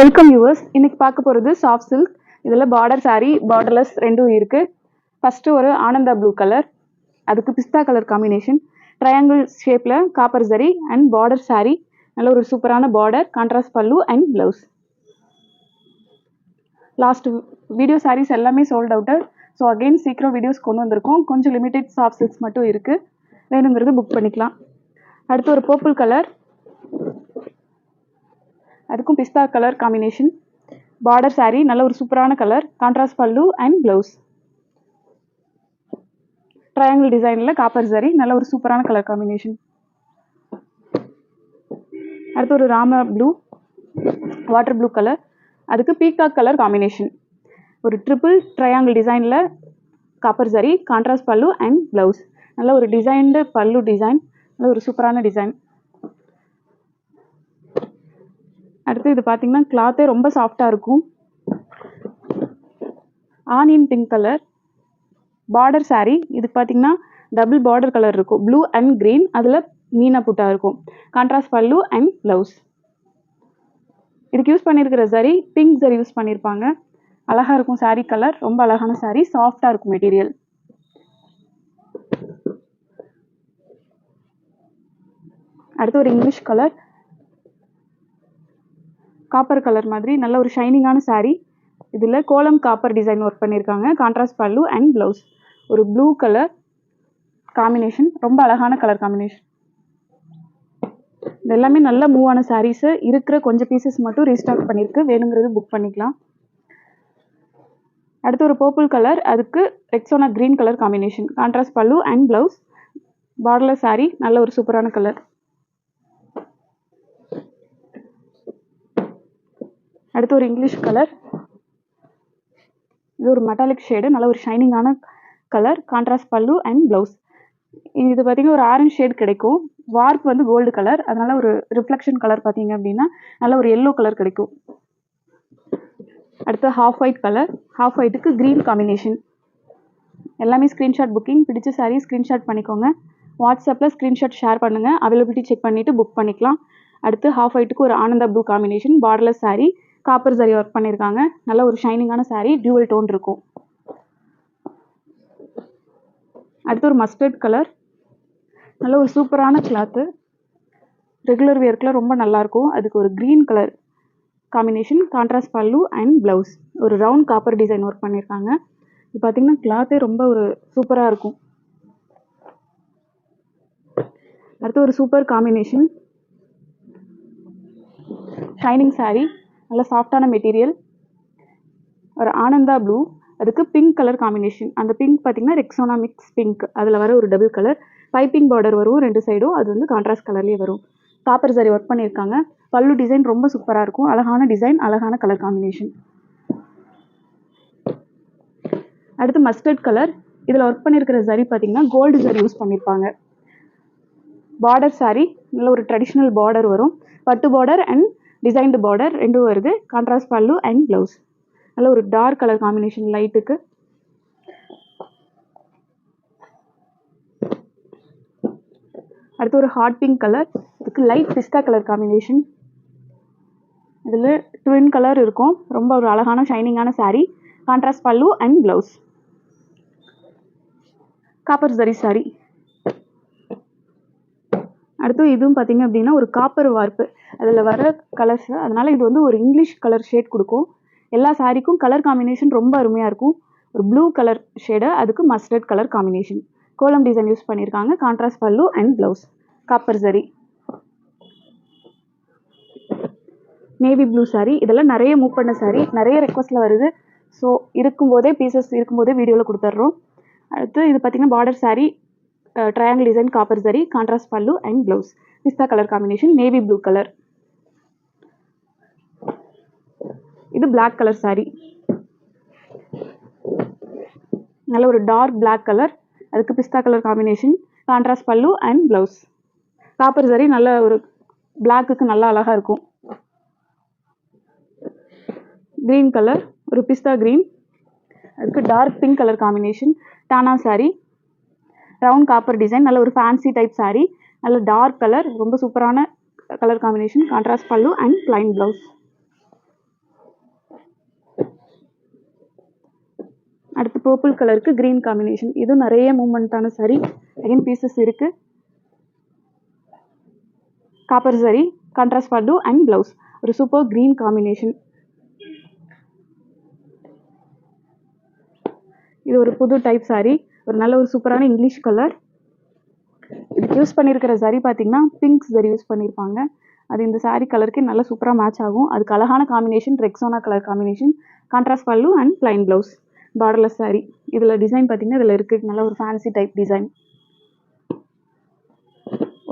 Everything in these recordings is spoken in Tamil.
வெல்கம் யூவர்ஸ் இன்னைக்கு பார்க்க போகிறது சாஃப்ட் சில்க் இதில் பார்டர் saree பார்டர்லெஸ் ரெண்டும் இருக்குது ஃபஸ்ட்டு ஒரு ஆனந்தா ப்ளூ கலர் அதுக்கு பிஸ்தா கலர் காம்பினேஷன் ட்ரையாங்கிள் ஷேப்பில் காப்பர் சரி அண்ட் பார்டர் saree. நல்ல ஒரு சூப்பரான பார்டர் கான்ட்ராஸ்ட் பல்லு and blouse last video sarees எல்லாமே சோல்ட் அவுட்டு ஸோ அகெயின் சீக்கிரம் வீடியோஸ் கொண்டு வந்திருக்கோம். கொஞ்சம் லிமிடெட் சாஃப்ட் சில்க்ஸ் மட்டும் இருக்குது வேணுங்கிறது புக் பண்ணிக்கலாம். அடுத்து ஒரு பர்பிள் கலர் அதுக்கும் பிஸ்தா கலர் காம்பினேஷன் பார்டர் சாரீ நல்ல ஒரு சூப்பரான கலர் கான்ட்ராஸ்ட் பல்லு அண்ட் ப்ளவுஸ் ட்ரையாங்கிள் டிசைனில் காப்பர் சாரி நல்ல ஒரு சூப்பரான கலர் காம்பினேஷன் அடுத்து ஒரு Rama blue water blue colour அதுக்கு பீகாக் கலர் காம்பினேஷன் ஒரு ட்ரிபிள் ட்ரையாங்கிள் டிசைனில் காப்பர் சாரி கான்ட்ராஸ்ட் பல்லு அண்ட் ப்ளவுஸ் நல்ல ஒரு டிசைன்டு பல்லு டிசைன் நல்ல ஒரு சூப்பரான டிசைன் அடுத்து இது பார்த்தீங்கன்னா கிளாத்தே ரொம்ப சாஃப்டாக இருக்கும். Onion pink colour border saree. இது பார்த்தீங்கன்னா டபுள் பார்டர் கலர் இருக்கும். ப்ளூ அண்ட் க்ரீன் அதில் மீனா புட்டா இருக்கும். கான்ட்ராஸ்ட் பல்லு அண்ட் ப்ளவுஸ் இதுக்கு யூஸ் பண்ணியிருக்கிற சரி பிங்க் சரி யூஸ் பண்ணியிருப்பாங்க அழகாக இருக்கும் saree கலர் ரொம்ப அழகான saree. சாஃப்டாக இருக்கும் மெட்டீரியல் அடுத்து ஒரு இங்கிலீஷ் கலர் காப்பர் கலர் மாதிரி நல்ல ஒரு ஷைனிங்கான சாரீ இதில் கோலம் காப்பர் டிசைன் ஒர்க் பண்ணியிருக்காங்க கான்ட்ராஸ்ட் பல்லு அண்ட் ப்ளவுஸ் ஒரு ப்ளூ கலர் காம்பினேஷன் ரொம்ப அழகான கலர் காம்பினேஷன் இது எல்லாமே நல்ல மூவ் ஆன சாரீஸு இருக்கிற கொஞ்சம் பீசஸ் மட்டும் ரீஸ்டாக் பண்ணியிருக்கு வேணுங்கிறது புக் பண்ணிக்கலாம். அடுத்து ஒரு பர்பிள் கலர் அதுக்கு Rexona green colour combination contrast பல்லு அண்ட் ப்ளவுஸ் பார்டர்லெஸ் சாரீ நல்ல ஒரு சூப்பரான கலர் அடுத்து ஒரு இங்கிலீஷ் கலர் இது ஒரு மெட்டாலிக் ஷேடு நல்ல ஒரு ஷைனிங்கான கலர் கான்ட்ராஸ்ட் பல்லு அண்ட் ப்ளவுஸ் இது பார்த்தீங்கன்னா ஒரு ஆரஞ்ச் ஷேட் கிடைக்கும். வார்ப் வந்து கோல்டு கலர் அதனால ஒரு ரிஃப்ளெக்ஷன் கலர் பார்த்தீங்க அப்படின்னா நல்ல ஒரு எல்லோ கலர் கிடைக்கும். அடுத்து ஹாஃப் ஒயிட் கலர் ஹாஃப் ஒயிட்டுக்கு க்ரீன் காம்பினேஷன் எல்லாமே ஸ்க்ரீன்ஷாட் புக்கிங் பிடிச்ச சாரீ ஸ்க்ரீன்ஷாட் பண்ணிக்கோங்க. வாட்ஸ்அப்பில் ஸ்க்ரீன்ஷாட் ஷேர் பண்ணுங்கள் அவைலபிலிட்டி செக் பண்ணிவிட்டு புக் பண்ணிக்கலாம். அடுத்து ஹாஃப் ஒயிட்டுக்கு ஒரு Ananda blue combination borderless saree. Copper சரி ஒர்க் பண்ணியிருக்காங்க நல்ல ஒரு ஷைனிங்கான சாரீ டியூவல் டோன் இருக்கும். அடுத்து ஒரு மஸ்டர்ட் கலர் நல்ல ஒரு சூப்பரான கிளாத்து ரெகுலர் வியர்க்கில் ரொம்ப நல்லாயிருக்கும் அதுக்கு ஒரு க்ரீன் கலர் காம்பினேஷன் கான்ட்ராஸ்ட் பல்லு அண்ட் ப்ளவுஸ் ஒரு ரவுண்ட் காப்பர் டிசைன் ஒர்க் பண்ணியிருக்காங்க இது பார்த்தீங்கன்னா கிளாத்தே ரொம்ப ஒரு சூப்பராக இருக்கும். அடுத்து ஒரு சூப்பர் காம்பினேஷன் ஷைனிங் சாரீ நல்ல சாஃப்டான மெட்டீரியல் ஒரு ஆனந்தா ப்ளூ அதுக்கு பிங்க் கலர் காம்பினேஷன் அந்த பிங்க் பார்த்தீங்கன்னா ரெக்ஸோனா மிக்ஸ் பிங்க் அதில் வர ஒரு டபுள் கலர் பைப்பிங் பார்டர் வரும் ரெண்டு சைடும் அது வந்து கான்ட்ராஸ்ட் கலர்லேயே வரும். காப்பர் சாரி ஒர்க் பண்ணியிருக்காங்க. பல்லு டிசைன் ரொம்ப சூப்பராக இருக்கும். அழகான டிசைன் அழகான கலர் காம்பினேஷன் அடுத்து மஸ்டர்ட் கலர் இதில் ஒர்க் பண்ணியிருக்கிற சரி பார்த்தீங்கன்னா கோல்டு சரி யூஸ் பண்ணியிருப்பாங்க. பார்டர் சாரி நல்ல ஒரு ட்ரெடிஷ்னல் பார்டர் வரும். பட்டு பார்டர் அண்ட் டிசைன்டு பார்டர் ரெண்டும் வருது. கான்ட்ராஸ்ட் பல்லு அண்ட் ப்ளவுஸ் நல்ல ஒரு டார்க் கலர் காம்பினேஷன் லைட்டுக்கு அடுத்து ஒரு ஹாட் பிங்க் கலர் இதுக்கு லைட் பிஸ்தா கலர் காம்பினேஷன் இதில் ட்வின் கலர் இருக்கும். ரொம்ப ஒரு அழகான ஷைனிங்கான சாரீ கான்ட்ராஸ்ட் பல்லு அண்ட் ப்ளவுஸ் காப்பர் சரி சாரீ அடுத்து இதுவும் பார்த்தீங்க அப்படின்னா ஒரு காப்பர் வார்ப்பு அதில் வர கலர்ஸ் அதனால் இது வந்து ஒரு இங்கிலீஷ் கலர் ஷேட் கொடுக்கும். எல்லா சாரீக்கும் கலர் காம்பினேஷன் ரொம்ப அருமையாக இருக்கும். ஒரு ப்ளூ கலர் ஷேடு அதுக்கு மஸ்டர்ட் கலர் காம்பினேஷன் கோலம் டிசைன் யூஸ் பண்ணியிருக்காங்க கான்ட்ராஸ்ட் பல்லு அண்ட் ப்ளவுஸ் காப்பர் சரி நேவி ப்ளூ saree. இதெல்லாம் நிறைய மூவ் பண்ண saree. நிறைய ரெக்வஸ்ட்டில் வருது. ஸோ இருக்கும்போதே பீசஸ் இருக்கும்போதே வீடியோவில் கொடுத்துட்றோம் அடுத்து இது பார்த்தீங்கன்னா border saree. Triangle design copper சரி கான்ட்ராஸ்ட் பல்லு and blouse pista colour combination navy blue colour இது பிளாக் கலர் saree. நல்ல ஒரு டார்க் பிளாக் கலர் அதுக்கு பிஸ்தா கலர் காம்பினேஷன் கான்ட்ராஸ்ட் பல்லு அண்ட் ப்ளவுஸ் காப்பர் சரி நல்ல ஒரு பிளாக்குக்கு நல்லா அழகாக இருக்கும். க்ரீன் கலர் ஒரு பிஸ்தா க்ரீன் அதுக்கு டார்க் பிங்க் கலர் காம்பினேஷன் டானா சாரீ ப்ரௌன் காப்பர் டிசைன் நல்ல ஒரு ஃபேன்சி டைப் சாரீ நல்ல டார்க் கலர் ரொம்ப சூப்பரான கலர் காம்பினேஷன் கான்ட்ராஸ்ட் பல்லு அண்ட் பிளைன் ப்ளவுஸ் அடுத்து பர்பிள் கலருக்கு க்ரீன் காம்பினேஷன் இதுவும் நிறைய மூமெண்ட்டான சாரி அகைன் பீசஸ் இருக்குது காப்பர் சாரி கான்ட்ராஸ்ட் பல்லு அண்ட் ப்ளவுஸ் ஒரு சூப்பர் கிரீன் காம்பினேஷன் இது ஒரு புது டைப் சாரீ ஒரு நல்ல ஒரு சூப்பரான இங்கிலீஷ் கலர். இதுக்கு யூஸ் பண்ணியிருக்கிற சரி பார்த்தீங்கன்னா பிங்க் சரி யூஸ் பண்ணியிருப்பாங்க அது இந்த சாரீ கலருக்கு நல்லா சூப்பராக மேட்ச் ஆகும். அதுக்கு அழகான combination Rexona colour combination contrast பல்லு and plain blouse borderless saree. இதில் டிசைன் பார்த்தீங்கன்னா இதில் இருக்குது நல்ல ஒரு ஃபேன்சி டைப் டிசைன்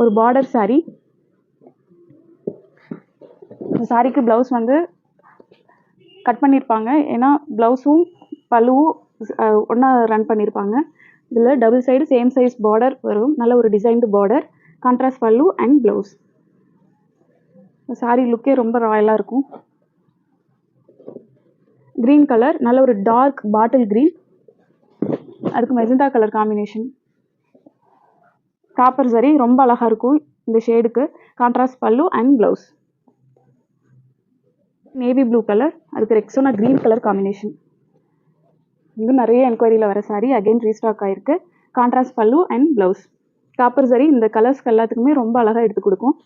ஒரு பார்டர் saree. இந்த சாரிக்கு ப்ளவுஸ் வந்து கட் பண்ணியிருப்பாங்க ஏன்னா ப்ளவுஸும் பல்லுவும் ஒன்றா ரன் பண்ணியிருப்பாங்க இதில் double side same size border வரும். நல்ல ஒரு டிசைன்டு பார்டர் கான்ட்ராஸ்ட் பல்லு அண்ட் ப்ளவுஸ் சாரி லுக்கே ரொம்ப ராயலாக இருக்கும். க்ரீன் கலர் நல்ல ஒரு டார்க் பாட்டில் க்ரீன் அதுக்கு மெஜந்தா கலர் காம்பினேஷன் காப்பர் சரி ரொம்ப அழகாக இருக்கும் இந்த ஷேடுக்கு கான்ட்ராஸ்ட் பல்லு and blouse navy blue colour அதுக்கு ரெக்ஸோனா க்ரீன் கலர் காம்பினேஷன் வந்து நிறைய என்கொயரியில் வர சாரீ அகைன் ரீஸ்டாக் ஆயிருக்கு. கான்ட்ராஸ்ட் பல்லு அண்ட் ப்ளவுஸ் காப்பர் சரி இந்த கலர்ஸ்க்கு எல்லாத்துக்குமே ரொம்ப அழகாக எடுத்து கொடுக்கும்.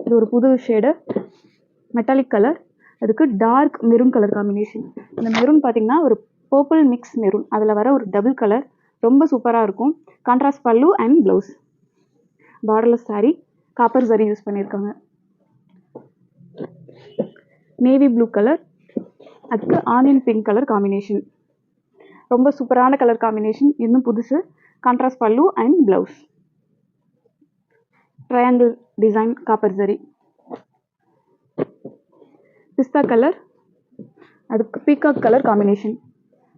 இது ஒரு புது ஷேடு மெட்டாலிக் கலர் அதுக்கு டார்க் மெரூன் கலர் காம்பினேஷன் இந்த மெரூன் பார்த்தீங்கன்னா ஒரு பர்பிள் மிக்ஸ் மெரூன் அதில் வர ஒரு டபுள் கலர் ரொம்ப சூப்பராக இருக்கும். கான்ட்ராஸ்ட் பல்லு and blouse borderless saree copper சரி யூஸ் பண்ணியிருக்காங்க நேவி ப்ளூ கலர் அதுக்கு ஆனியன் பிங்க் கலர் காம்பினேஷன் ரொம்ப சூப்பரான கலர் காம்பினேஷன் இன்னும் புதுசு. கான்ட்ராஸ்ட் பல்லு and blouse triangle design copper சரி பிஸ்தா கலர் அதுக்கு peacock colour combination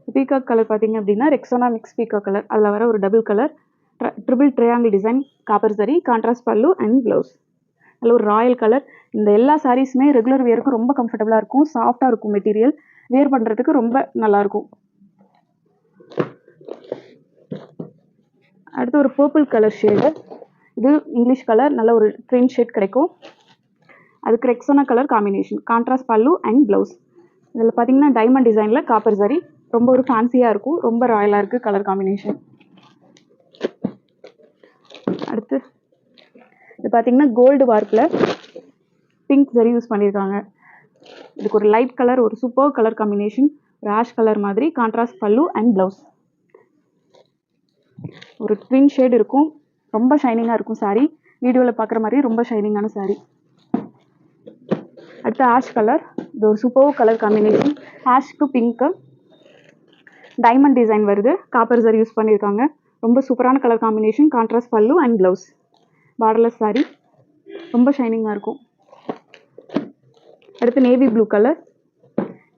peacock colour பார்த்தீங்க அப்படின்னா ரெக்ஸோனா மிக்ஸ் பீகாக் கலர் அதில் வர ஒரு double colour triple triangle design copper சரி கான்ட்ராஸ்ட் பல்லு அண்ட் ப்ளவுஸ் அதில் ஒரு ராயல் கலர் இந்த எல்லா சாரீஸுமே ரெகுலர் வேருக்கு ரொம்ப கம்ஃபர்டபுளாக இருக்கும். சாஃப்டாக இருக்கும் மெட்டீரியல் வேர் பண்ணுறதுக்கு ரொம்ப நல்லாயிருக்கும் அடுத்து ஒரு பர்பிள் கலர் ஷேடு இது இங்கிலீஷ் கலர் நல்ல ஒரு ட்ரெயின் ஷேட் கிடைக்கும். அதுக்கு ரெக்ஸோனா கலர் காம்பினேஷன் கான்ட்ராஸ்ட் பல்லு அண்ட் ப்ளவுஸ் இதில் பார்த்தீங்கன்னா டைமண்ட் டிசைனில் காப்பர் சரி ரொம்ப ஒரு ஃபேன்சியாக இருக்கும். ரொம்ப ராயலாக இருக்குது கலர் காம்பினேஷன் அடுத்து பார்த்தீங்கன்னா கோல்டு வார்ப்பில் பிங்க் சரி யூஸ் பண்ணியிருக்காங்க இதுக்கு ஒரு லைட் கலர் ஒரு சூப்பர் கலர் காம்பினேஷன் ஒரு ஆஷ் கலர் மாதிரி கான்ட்ராஸ்ட் பல்லு அண்ட் ப்ளவுஸ் ஒரு ட்வின் ஷேட் இருக்கும். ரொம்ப ஷைனிங்காக இருக்கும் saree. வீடியோவில் பார்க்குற மாதிரி ரொம்ப ஷைனிங்கான saree. அடுத்து ஆஷ் கலர் இது ஒரு சூப்பர் கலர் காம்பினேஷன் ஆஷ்க்கு பிங்க்கு டைமண்ட் டிசைன் வருது. காப்பர் சரி யூஸ் பண்ணியிருக்காங்க ரொம்ப சூப்பரான கலர் காம்பினேஷன் கான்ட்ராஸ்ட் பல்லு அண்ட் ப்ளவுஸ் பார்டர்லெஸ் சாரீ ரொம்ப ஷைனிங்காக இருக்கும். அடுத்து நேவி ப்ளூ கலர்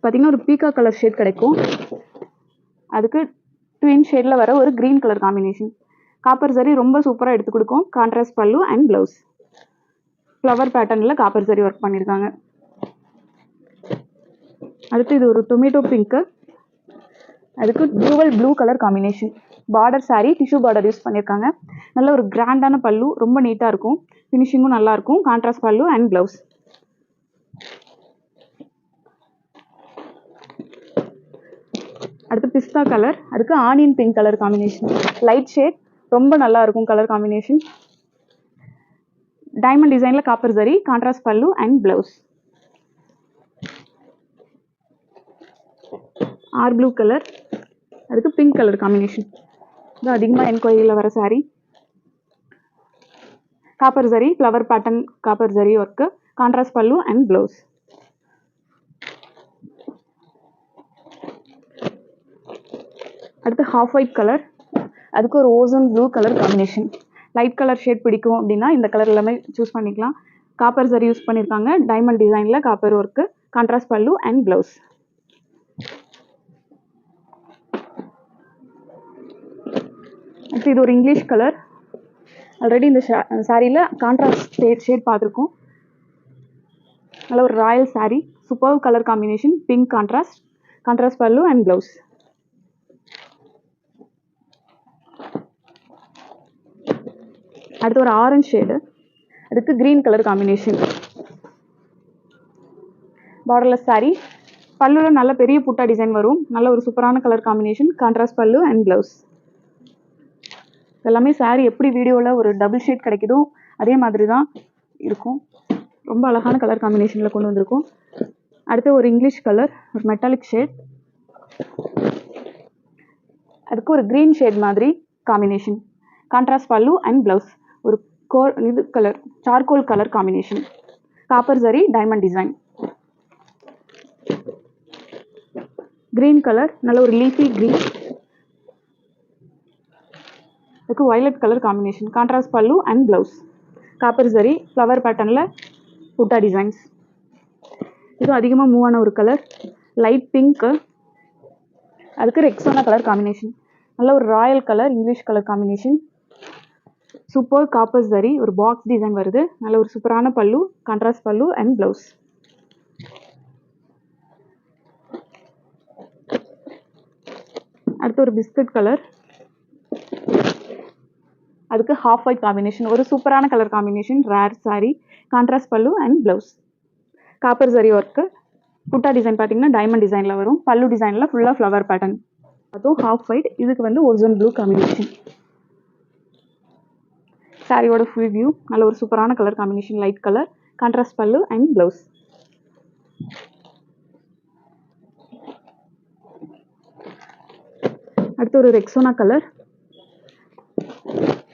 பார்த்தீங்கன்னா ஒரு பீக்கா கலர் ஷேட் கிடைக்கும். அதுக்கு ட்வின் ஷேடில் வர ஒரு க்ரீன் கலர் காம்பினேஷன் காப்பர் சரி ரொம்ப சூப்பராக எடுத்து கொடுக்கும். கான்ட்ராஸ்ட் பல்லு அண்ட் ப்ளவுஸ் ஃப்ளவர் பேட்டர்னில் காப்பர் சரி ஒர்க் பண்ணியிருக்காங்க அடுத்து இது ஒரு டொமேட்டோ பிங்க்கு அதுக்கு dual blue colour combination border saree tissue border use பண்ணியிருக்காங்க நல்ல ஒரு கிராண்டான பல்லு ரொம்ப நீட்டாக இருக்கும். ஃபினிஷிங்கும் நல்லாயிருக்கும் கான்ட்ராஸ்ட் பல்லு அண்ட் ப்ளவுஸ் அடுத்து பிஸ்தா கலர் அதுக்கு onion pink colour combination light shade ரொம்ப நல்லா இருக்கும் கலர் காம்பினேஷன் டைமண்ட் டிசைனில் காப்பர் சரி கான்ட்ராஸ்ட் பல்லு and blouse air blue colour அதுக்கு பிங்க் கலர் காம்பினேஷன் இது அதிகமாக என்கொயரியில் வர sari copper zari flower pattern copper zari work contrast பல்லு அண்ட் ப்ளவுஸ் அடுத்து ஹாஃப் ஒயிட் கலர் அதுக்கு ஒரு ocean blue colour combination light colour shade பிடிக்கும் அப்படின்னா இந்த கலர் எல்லாமே சூஸ் பண்ணிக்கலாம். காப்பர் சரி யூஸ் பண்ணியிருக்காங்க டைமண்ட் டிசைனில் copper work contrast pallu and blouse அடுத்து இது ஒரு இங்கிலீஷ் கலர் ஆல்ரெடி இந்த சாரியில் கான்ட்ராஸ்ட் ஷேட் ஷேட் பார்த்துருக்கோம். நல்ல ஒரு royal saree. Super colour combination pink contrast contrast பல்லு அண்ட் ப்ளவுஸ் அடுத்து ஒரு ஆரஞ்சு ஷேடு அதுக்கு green colour combination borderless saree. பல்லுல நல்ல பெரிய புட்டா டிசைன் வரும். நல்ல ஒரு சூப்பரான கலர் காம்பினேஷன் கான்ட்ராஸ்ட் பல்லு அண்ட் ப்ளவுஸ் எல்லாமே சாரீ எப்படி வீடியோவில் ஒரு டபுள் ஷேட் கிடைக்குதோ அதே மாதிரி தான் இருக்கும். ரொம்ப அழகான கலர் காம்பினேஷனில் கொண்டு வந்திருக்கும். அடுத்து ஒரு இங்கிலீஷ் கலர் ஒரு மெட்டாலிக் ஷேட் அதுக்கு ஒரு க்ரீன் ஷேட் மாதிரி combination contrast pallu and blouse ஒரு கோ இது colour charcoal colour combination copper zari diamond design green colour நல்ல ஒரு லீஃபி க்ரீன் அதுக்கு violet colour combination contrast pallu and blouse copper zari flower பேட்டர்னில் புட்டா டிசைன்ஸ் இது அதிகமாக மூவ் ஆன ஒரு கலர் லைட் பிங்க்கு அதுக்கு ரெக்ஸோனா கலர் காம்பினேஷன் நல்ல ஒரு royal colour English colour combination super copper zari ஒரு பாக்ஸ் டிசைன் வருது. நல்ல ஒரு சூப்பரான பல்லு கான்ட்ராஸ்ட் பல்லு அண்ட் ப்ளவுஸ் அடுத்து ஒரு பிஸ்கட் கலர் அதுக்கு ஹாஃப் ஒயிட் காம்பினேஷன் ஒரு சூப்பரான colour combination rare saree contrast pallu and blouse copper zari work Gutta design பார்த்தீங்கன்னா டைமண்ட் டிசைனில் வரும். பல்லு டிசைனில் ஃபுல்லாக ஃப்ளவர் பேட்டர்ன் அதுவும் ஹாஃப் ஒயிட் இதுக்கு வந்து ஒரிஜினல் ப்ளூ காம்பினேஷன் சாரியோட ஃபுல் வியூ நல்ல ஒரு சூப்பரான colour combination light colour contrast pallu and blouse அடுத்து ஒரு ரெக்ஸோனா கலர்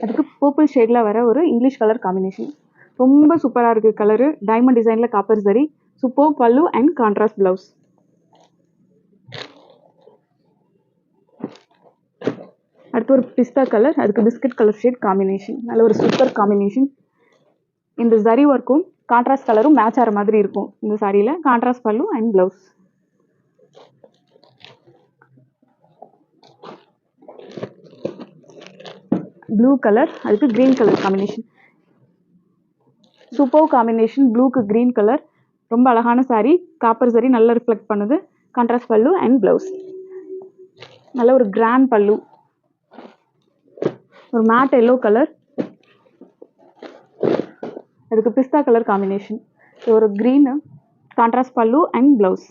அதுக்கு பர்பிள் ஷேடில் வர ஒரு இங்கிலீஷ் கலர் காம்பினேஷன் ரொம்ப சூப்பராக இருக்குது கலரு டைமண்ட் டிசைனில் copper zari super pallu and contrast blouse அடுத்து ஒரு பிஸ்தா கலர் அதுக்கு பிஸ்கட் கலர் ஷேட் காம்பினேஷன் நல்ல ஒரு சூப்பர் காம்பினேஷன் இந்த சரி ஒர்க்கும் கான்ட்ராஸ்ட் கலரும் மேட்ச் ஆகிற மாதிரி இருக்கும். இந்த சாரியில் contrast pallu and blouse blue colour அதுக்கு green colour combination super combination ப்ளூக்கு green colour ரொம்ப அழகான சாரீ காப்பர் saree நல்லா ரிஃப்ளெக்ட் பண்ணுது. கான்ட்ராஸ்ட் பல்லு அண்ட் ப்ளவுஸ் நல்ல ஒரு கிராண்ட் பல்லு. ஒரு மேட் எல்லோ கலர் அதுக்கு பிஸ்தா கலர் காம்பினேஷன் ஒரு green contrast pallu and blouse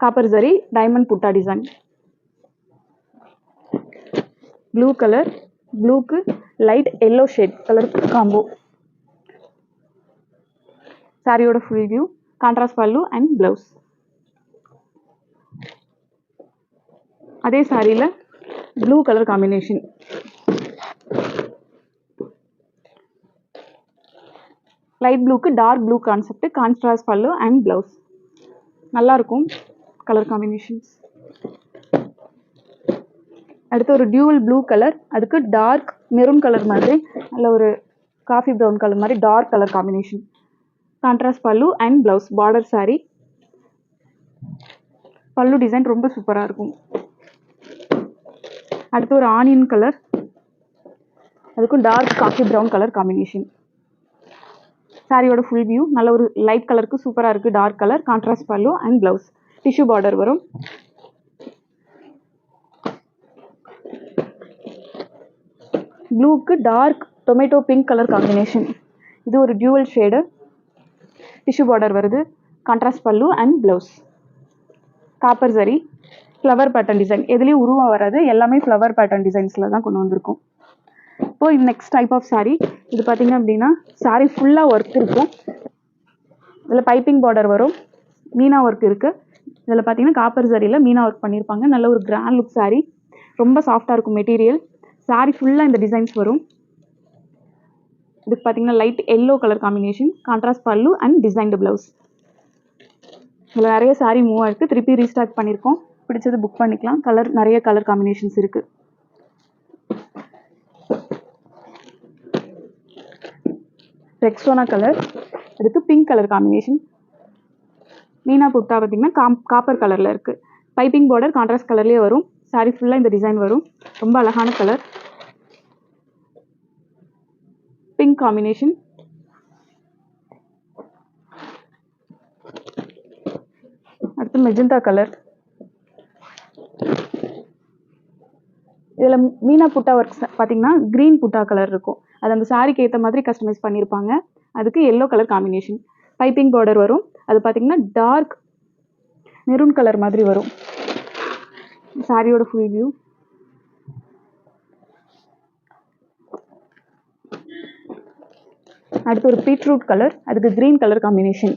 copper zari diamond butta design blue colour ப்ளூக்கு light yellow shade colour combo சாரியோட full view contrast pallu and blouse அதே சாரியில் blue colour combination light ப்ளூக்கு dark blue concept contrast pallu and blouse நல்லாயிருக்கும் கலர் காம்பினேஷன்ஸ் அடுத்து ஒரு டியூவல் ப்ளூ கலர் அதுக்கு டார்க் மெரூன் கலர் மாதிரி நல்ல ஒரு காஃபி ப்ரௌன் கலர் மாதிரி dark colour combination contrast pallu and blouse border sari pallu design ரொம்ப சூப்பராக இருக்கும். அடுத்து ஒரு ஆனியன் கலர் அதுக்கும் dark coffee brown colour combination சாரியோட ஃபுல் வியூ நல்ல ஒரு லைட் கலருக்கு சூப்பராக இருக்குது dark colour contrast pallu and blouse tissue border வரும். ப்ளூக்கு dark tomato pink colour combination இது ஒரு டியூவல் ஷேடு டிஷ்யூ பார்டர் வருது. Contrast pallu and blouse copper zari flower pattern design எதுலேயும் உருவம் வராது. எல்லாமே ஃப்ளவர் பேட்டர்ன் டிசைன்ஸில் தான் கொண்டு வந்திருக்கும். இப்போ நெக்ஸ்ட் டைப் ஆஃப் சாரீ இது பார்த்தீங்க அப்படின்னா சாரீ ஃபுல்லாக ஒர்க் இருக்கும். இதில் பைப்பிங் பார்டர் வரும். மீனா ஒர்க் இருக்குது இதில் பார்த்தீங்கன்னா காப்பர் சரியில் மீனா ஒர்க் பண்ணியிருப்பாங்க நல்ல ஒரு கிராண்ட் லுக் சாரீ ரொம்ப சாஃப்டாக இருக்கும் மெட்டீரியல் saree ஃபுல்லாக இந்த டிசைன்ஸ் வரும். இதுக்கு பார்த்தீங்கன்னா light yellow colour combination contrast pallu and designed blouse இதில் நிறைய saree மூவ் ஆகிருக்கு திருப்பி ரீஸ்டார்ட் பண்ணியிருக்கோம் பிடிச்சது புக் பண்ணிக்கலாம். கலர் நிறைய கலர் காம்பினேஷன்ஸ் இருக்குது ரெக்ஸோனா கலர் அதுக்கு pink colour combination meena kurta பார்த்தீங்கன்னா காம் காப்பர் கலரில் இருக்குது பைப்பிங் பார்டர் கான்ட்ராஸ்ட் கலர்லேயே வரும். Saree ஃபுல்லாக இந்த டிசைன் வரும். ரொம்ப அழகான கலர் பிங்க் காம்பினேஷன் அடுத்து மெஜந்தா கலர் இதில் மீனா புட்டா ஒர்க்ஸ் பார்த்தீங்கன்னா க்ரீன் புட்டா கலர் இருக்கும். அது அந்த சாரிக்கு ஏற்ற மாதிரி கஸ்டமைஸ் பண்ணியிருப்பாங்க அதுக்கு yellow colour combination piping border வரும். அது பார்த்தீங்கன்னா டார்க் மெரூன் கலர் மாதிரி வரும். சாரியோட ஃபுல் வியூ அடுத்து ஒரு பீட்ரூட் கலர் அதுக்கு green colour combination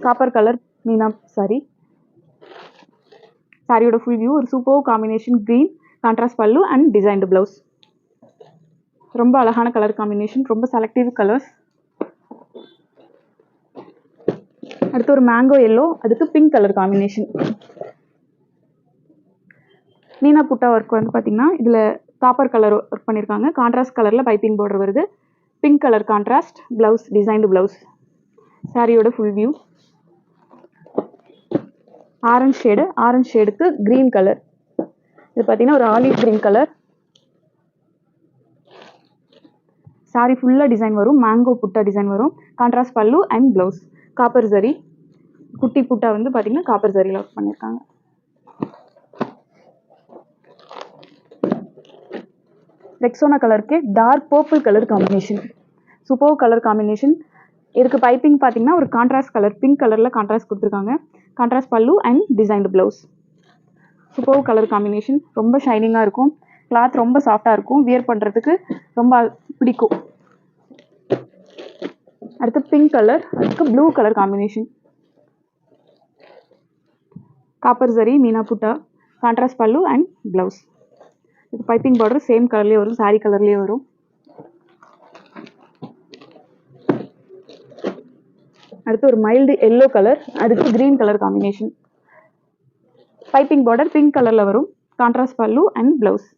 copper colour meena sari சாரியோட ஃபுல் வியூ ஒரு super combination green contrast pallu and designed blouse ரொம்ப அழகான கலர் காம்பினேஷன் ரொம்ப செலக்டிவ் கலர்ஸ் அடுத்து ஒரு மேங்கோ எல்லோ அதுக்கு pink colour combination meena butta work வந்து பார்த்தீங்கன்னா இதில் காப்பர் கலர் ஒர்க் பண்ணியிருக்காங்க கான்ட்ராஸ்ட் கலரில் பைப்பிங் பார்டர் வருது. Pink colour contrast blouse designed blouse சாரியோட full view orange shade orange ஷேடுக்கு green colour இது பார்த்தீங்கன்னா ஒரு ஆலிவ் க்ரீன் கலர் சாரி ஃபுல்லாக டிசைன் வரும். மேங்கோ புட்டா டிசைன் வரும். கான்ட்ராஸ்ட் பல்லு அண்ட் ப்ளவுஸ் காப்பர் ஜரி குட்டி புட்டா வந்து பார்த்தீங்கன்னா காப்பர் ஜரியில் ஒர்க் பண்ணியிருக்காங்க ரெக்ஸோனா கலருக்கு dark purple colour combination super colour combination இதுக்கு பைப்பிங் பார்த்தீங்கன்னா ஒரு கான்ட்ராஸ்ட் கலர் பிங்க் கலரில் கான்ட்ராஸ்ட் கொடுத்துருக்காங்க. Contrast pallu and designed blouse super colour combination ரொம்ப ஷைனிங்காக இருக்கும். கிளாத் ரொம்ப சாஃப்டாக இருக்கும். வியர் பண்ணுறதுக்கு ரொம்ப பிடிக்கும். அடுத்து பிங்க் கலர் அதுக்கு blue colour combination copper zari meena butta contrast pallu and blouse இது பைப்பிங் பார்டர் சேம் கலர்லேயே வரும் சாரி கலர்லேயே வரும். அடுத்து ஒரு மைல்டு எல்லோ கலர் அதுக்கு green colour combination piping border pink கலரில் வரும். கான்ட்ராஸ்ட் பல்லு அண்ட் ப்ளவுஸ்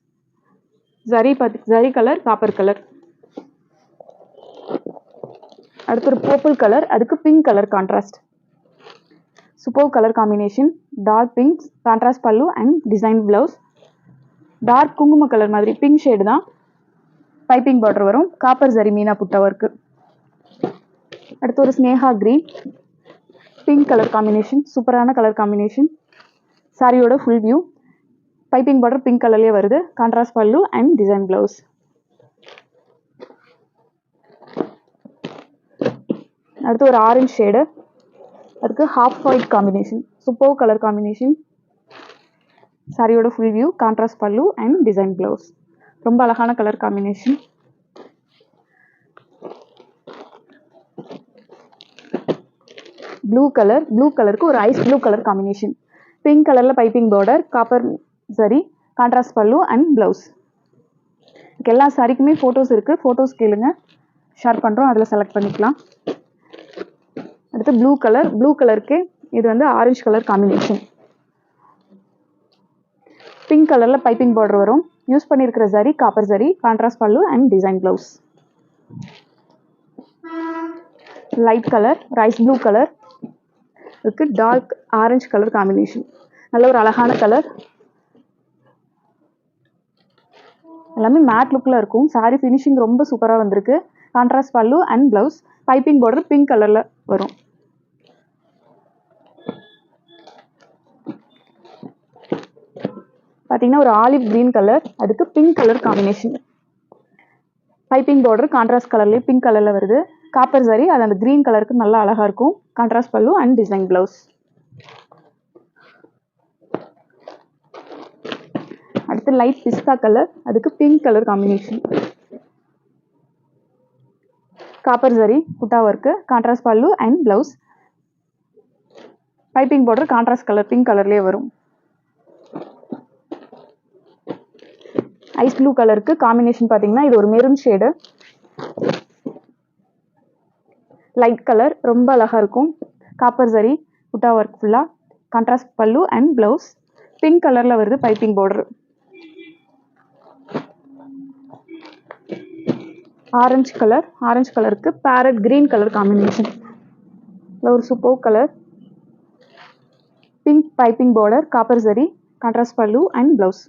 ஜரி பத் ஜரி கலர் காப்பர் கலர் அடுத்து ஒரு பர்பிள் கலர் அதுக்கு pink colour contrast super colour combination dark pink contrast pallu and design blouse dark குங்கும கலர் மாதிரி பிங்க் ஷேடு தான் பைப்பிங் பார்டர் வரும். காப்பர் ஜரி மீனா புட்டா ஒர்க்கு அடுத்து ஒரு Sneha green pink colour combination சூப்பரான கலர் காம்பினேஷன் சாரியோட full view piping border pink கலர்லேயே வருது. Contrast pallu and design blouse அடுத்து ஒரு ஆரஞ்ச் ஷேடு அதுக்கு half white combination super colour combination சாரியோட ஃபுல் வியூ கான்ட்ராஸ்ட் பல்லு அண்ட் டிசைன் ப்ளவுஸ் ரொம்ப அழகான colour combination blue colour blue கலருக்கு ஒரு ice blue colour combination pink கலரில் பைப்பிங் பார்டர் காப்பர் சரி கான்ட்ராஸ்ட் பல்லு அண்ட் ப்ளவுஸ் எல்லா சாரிக்குமே ஃபோட்டோஸ் இருக்குது ஃபோட்டோஸ் கேளுங்க. ஷேர் பண்ணுறோம் அதில் செலக்ட் பண்ணிக்கலாம். அடுத்து ப்ளூ கலர் ப்ளூ கலருக்கு இது வந்து ஆரஞ்சு கலர் காம்பினேஷன் பிங்க் கலரில் பைப்பிங் பார்டர் வரும். யூஸ் பண்ணியிருக்கிற zari copper zari contrast pallu and design blouse light colour rice blue colour இருக்கு டார்க் ஆரஞ்சு கலர் காம்பினேஷன் நல்ல ஒரு அழகான கலர் எல்லாமே மேட் லுக்கில் இருக்கும். சாரி ஃபினிஷிங் ரொம்ப சூப்பராக வந்திருக்கு. Contrast pallu and blouse piping border pink கலரில் வரும். பார்த்தீங்கன்னா ஒரு ஆலிவ் க்ரீன் கலர் அதுக்கு pink colour combination piping border contrast கலர்லேயே பிங்க் கலரில் வருது. காப்பர் சரி அது அந்த க்ரீன் கலருக்கு நல்லா அழகாக இருக்கும். Contrast pallu and design blouse அடுத்து லைட் பிஸ்தா கலர் அதுக்கு pink colour combination copper zari Gutta work contrast pallu and blouse piping border contrast colour pink கலர்லேயே வரும். ஐஸ் ப்ளூ கலருக்கு காம்பினேஷன் பார்த்தீங்கன்னா இது ஒரு மெரூன் ஷேடு லைட் கலர் ரொம்ப அழகாக இருக்கும். காப்பர் சரி குட்டா ஒர்க் ஃபுல்லாக கான்ட்ராஸ்ட் பல்லு அண்ட் ப்ளவுஸ் பிங்க் கலரில் வருது piping border orange colour orange கலருக்கு பேரட் க்ரீன் கலர் காம்பினேஷன் ஒரு super colour pink piping border copper zari contrast pallu and blouse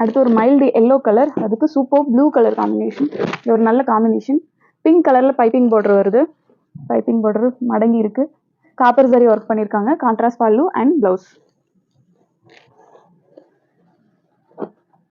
அடுத்து ஒரு மைல்டு எல்லோ கலர் அதுக்கு சூப்பர் ப்ளூ கலர் காம்பினேஷன் இது ஒரு நல்ல காம்பினேஷன் பிங்க் கலரில் பைப்பிங் பார்டர் வருது. பைப்பிங் பார்டர் மடங்கி இருக்கு. காப்பர் சரி ஒர்க் பண்ணியிருக்காங்க கான்ட்ராஸ்ட் பல்லு அண்ட் ப்ளவுஸ்